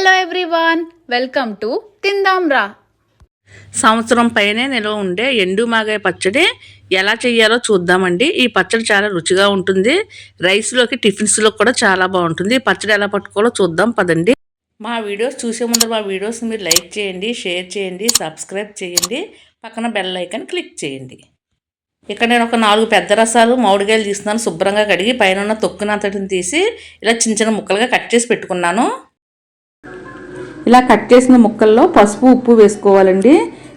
Hello everyone welcome to తిందాంరా సంవత్సరం పైనే నిల్వ ఉండే ఎండు మాగాయ పచ్చడి ఎలా చేయాలో చూద్దామండి. ఈ పచ్చడి చాలా రుచిగా ఉంటుంది. రైస్లోకి టిఫిన్స్లో కూడా చాలా బాగుంటుంది. ఈ పచ్చడి ఎలా పట్టుకోవాలో చూద్దాం పదండి. మా వీడియోస్ చూసే ముందు మా వీడియోస్ మీరు లైక్ చేయండి షేర్ చేయండి సబ్స్క్రైబ్ చేయండి. పక్కన బెల్ ఐకన్ క్లిక్ చేయండి. ఇక్కడ నేను ఒక నాలుగు పెద్ద రసాలు మామిడికాయలు తీస్తున్నాను శుభ్రంగా కడిగి పైన ఉన్న తొక్కునంతటిని తీసి ఇలా చిన్న చిన్న ముక్కలుగా కట్ చేసి పెట్టుకున్నాను. ఇలా కట్ చేసిన ముక్కల్లో పసుపు ఉప్పు వేసుకోవాలండి.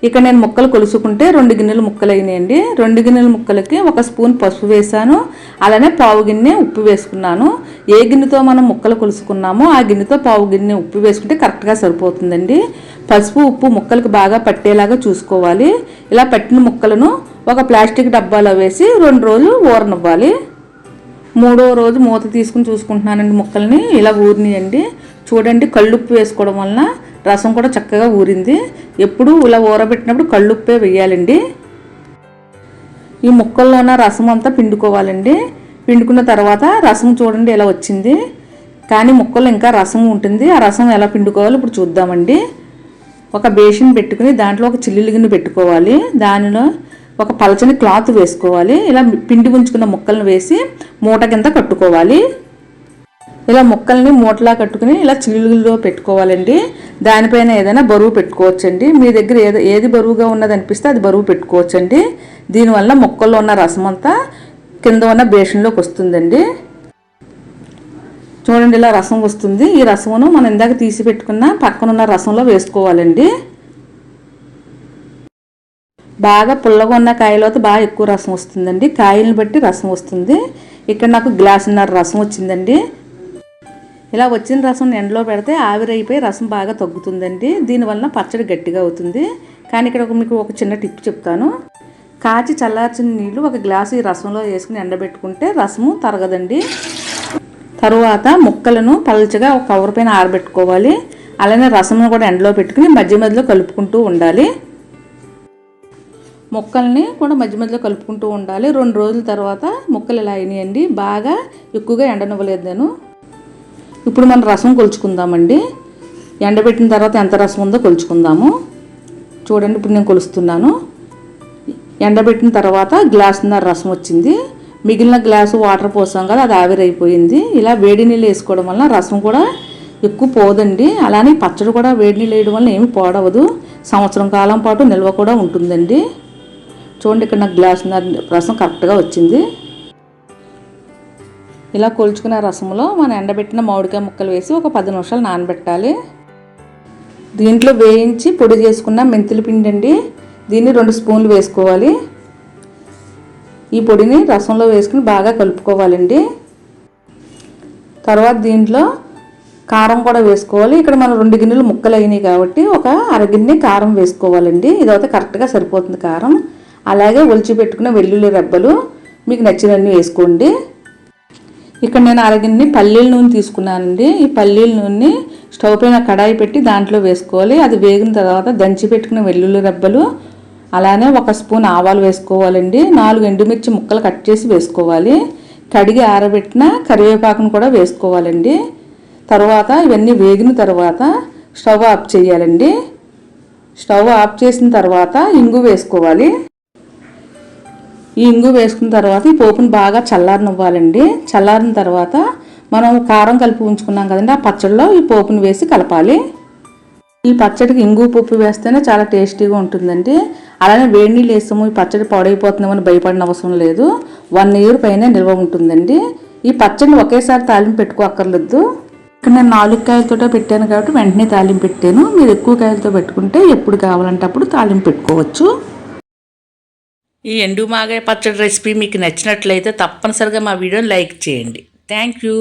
ఇక్కడ నేను ముక్కలు కొలుసుకుంటే రెండు గిన్నెలు ముక్కలు అయినాయండి రెండు గిన్నెల ముక్కలకి ఒక స్పూన్ పసుపు వేసాను అలానే పావు గిన్నె ఉప్పు వేసుకున్నాను. ఏ గిన్నెతో మనం ముక్కలు కొలుసుకున్నామో ఆ గిన్నెతో పావు గిన్నె ఉప్పు వేసుకుంటే కరెక్ట్గా సరిపోతుందండి. పసుపు ఉప్పు ముక్కలకు బాగా పట్టేలాగా చూసుకోవాలి. ఇలా పట్టిన ముక్కలను ఒక ప్లాస్టిక్ డబ్బాలో వేసి రెండు రోజులు ఊరనివ్వాలి. మూడో రోజు మూత తీసుకుని చూసుకుంటున్నానండి ముక్కల్ని. ఇలా ఊరినాయండి. చూడండి కళ్ళుప్పు వేసుకోవడం వలన రసం కూడా చక్కగా ఊరింది. ఎప్పుడు ఇలా ఊరబెట్టినప్పుడు కళ్ళుప్పే వేయాలండి. ఈ ముక్కల్లో ఉన్న రసం అంతా పిండుకోవాలండి. పిండుకున్న తర్వాత రసం చూడండి ఎలా వచ్చింది. కానీ ముక్కలు ఇంకా రసం ఉంటుంది. ఆ రసం ఎలా పిండుకోవాలో ఇప్పుడు చూద్దామండి. ఒక బేసిన్ పెట్టుకుని దాంట్లో ఒక చిల్లులు గిన్నె పెట్టుకోవాలి. దానిలో ఒక పలచని క్లాత్ వేసుకోవాలి. ఇలా పిండి ఉంచుకున్న ముక్కలను వేసి మూట కింద కట్టుకోవాలి. ఇలా ముక్కల్ని మూటలా కట్టుకుని ఇలా చిల్లులో పెట్టుకోవాలండి. దానిపైన ఏదైనా బరువు పెట్టుకోవచ్చండి. మీ దగ్గర ఏది ఏది బరువుగా ఉన్నది అనిపిస్తే అది బరువు పెట్టుకోవచ్చండి. దీనివల్ల ముక్కల్లో ఉన్న రసం అంతా కింద ఉన్న బేషన్లోకి వస్తుందండి. చూడండి ఇలా రసం వస్తుంది. ఈ రసమును మనం ఇందాక తీసి పెట్టుకున్న పక్కనున్న రసంలో వేసుకోవాలండి. బాగా పుల్లగా ఉన్న కాయలతో బాగా ఎక్కువ రసం వస్తుందండి. కాయలను బట్టి రసం వస్తుంది. ఇక్కడ నాకు గ్లాసున్నర రసం వచ్చిందండి. ఇలా వచ్చిన రసం ఎండలో పెడితే ఆవిరైపోయి రసం బాగా తగ్గుతుందండి. దీనివల్ల పచ్చడి గట్టిగా అవుతుంది. కానీ ఇక్కడ ఒక మీకు ఒక చిన్న టిప్ చెప్తాను. కాచి చల్లార్చిన నీళ్ళు ఒక గ్లాసు ఈ రసంలో వేసుకుని ఎండబెట్టుకుంటే రసము తరగదండి. తరువాత ముక్కలను పలుచగా ఒక కవర్ పైన ఆరబెట్టుకోవాలి. అలానే రసంను కూడా ఎండలో పెట్టుకుని మధ్య మధ్యలో కలుపుకుంటూ ఉండాలి. ముక్కల్ని కూడా మధ్య మధ్యలో కలుపుకుంటూ ఉండాలి. రెండు రోజుల తర్వాత ముక్కలు ఇలా అయినాయండి? బాగా ఎక్కువగా ఎండనివ్వలేదు నేను. ఇప్పుడు మనం రసం కొలుచుకుందామండి. ఎండబెట్టిన తర్వాత ఎంత రసం ఉందో కొలుచుకుందాము. చూడండి ఇప్పుడు నేను కొలుస్తున్నాను. ఎండబెట్టిన తర్వాత గ్లాసున్నర రసం వచ్చింది. మిగిలిన గ్లాసు వాటర్ పోసాం కదా అది ఆవిరైపోయింది. ఇలా వేడి నీళ్ళు వేసుకోవడం వల్ల రసం కూడా ఎక్కువ పోదండి. అలానే పచ్చడి కూడా వేడి నీళ్ళు వేయడం వల్ల ఏమి పోడవదు. సంవత్సరం కాలం పాటు నిల్వ కూడా ఉంటుందండి. చూడండి ఇక్కడ నాకు గ్లాసున్నర రసం కరెక్ట్గా వచ్చింది. ఇలా కొలుచుకున్న రసంలో మనం ఎండబెట్టిన మామిడికాయ ముక్కలు వేసి ఒక పది నిమిషాలు నానబెట్టాలి. దీంట్లో వేయించి పొడి చేసుకున్న మెంతుల పిండి అండి దీన్ని రెండు స్పూన్లు వేసుకోవాలి. ఈ పొడిని రసంలో వేసుకుని బాగా కలుపుకోవాలండి. తర్వాత దీంట్లో కారం కూడా వేసుకోవాలి. ఇక్కడ మనం రెండు గిన్నెలు ముక్కలు అయినాయి కాబట్టి ఒక అరగిన్నె కారం వేసుకోవాలండి. ఇదైతే కరెక్ట్గా సరిపోతుంది కారం. అలాగే ఒలిచి పెట్టుకున్న వెల్లుల్లి రెబ్బలు మీకు నచ్చినన్ని వేసుకోండి. ఇక్కడ నేను అరగిన్ని పల్లీల నూనె తీసుకున్నానండి. ఈ పల్లీల నూనె స్టవ్ పైన కడాయి పెట్టి దాంట్లో వేసుకోవాలి. అది వేగిన తర్వాత దంచి పెట్టుకున్న వెల్లుల్లి రెబ్బలు అలానే ఒక స్పూన్ ఆవాలు వేసుకోవాలండి. నాలుగు ఎండుమిర్చి ముక్కలు కట్ చేసి వేసుకోవాలి. కడిగి ఆరబెట్టిన కరివేపాకును కూడా వేసుకోవాలండి. తర్వాత ఇవన్నీ వేగిన తర్వాత స్టవ్ ఆఫ్ చేయాలండి. స్టవ్ ఆఫ్ చేసిన తర్వాత ఇంగు వేసుకోవాలి. ఈ ఇంగు వేసుకున్న తర్వాత ఈ పోపుని బాగా చల్లారనివ్వాలండి. చల్లారిన తర్వాత మనం కారం కలిపి ఉంచుకున్నాం కదండి ఆ పచ్చడిలో ఈ పోపుని వేసి కలపాలి. ఈ పచ్చడికి ఇంగు పప్పు వేస్తేనే చాలా టేస్టీగా ఉంటుందండి. అలానే వేడి నీళ్ళు వేస్తాము ఈ పచ్చడి పాడైపోతుందేమని భయపడిన అవసరం లేదు. వన్ ఇయర్ పైన నిల్వ ఉంటుందండి. ఈ పచ్చడిని ఒకేసారి తాలింపు పెట్టుకోక్కర్లేదు. ఇక్కడ నేను నాలుగు కాయలతో పెట్టాను కాబట్టి వెంటనే తాలింపు పెట్టాను. మీరు ఎక్కువ కాయలతో పెట్టుకుంటే ఎప్పుడు కావాలంటే అప్పుడు తాలింపు పెట్టుకోవచ్చు. ఈ ఎండు మాగాయ పచ్చడి రెసిపీ మీకు నచ్చినట్లయితే తప్పనిసరిగా మా వీడియోని లైక్ చేయండి. Thank you.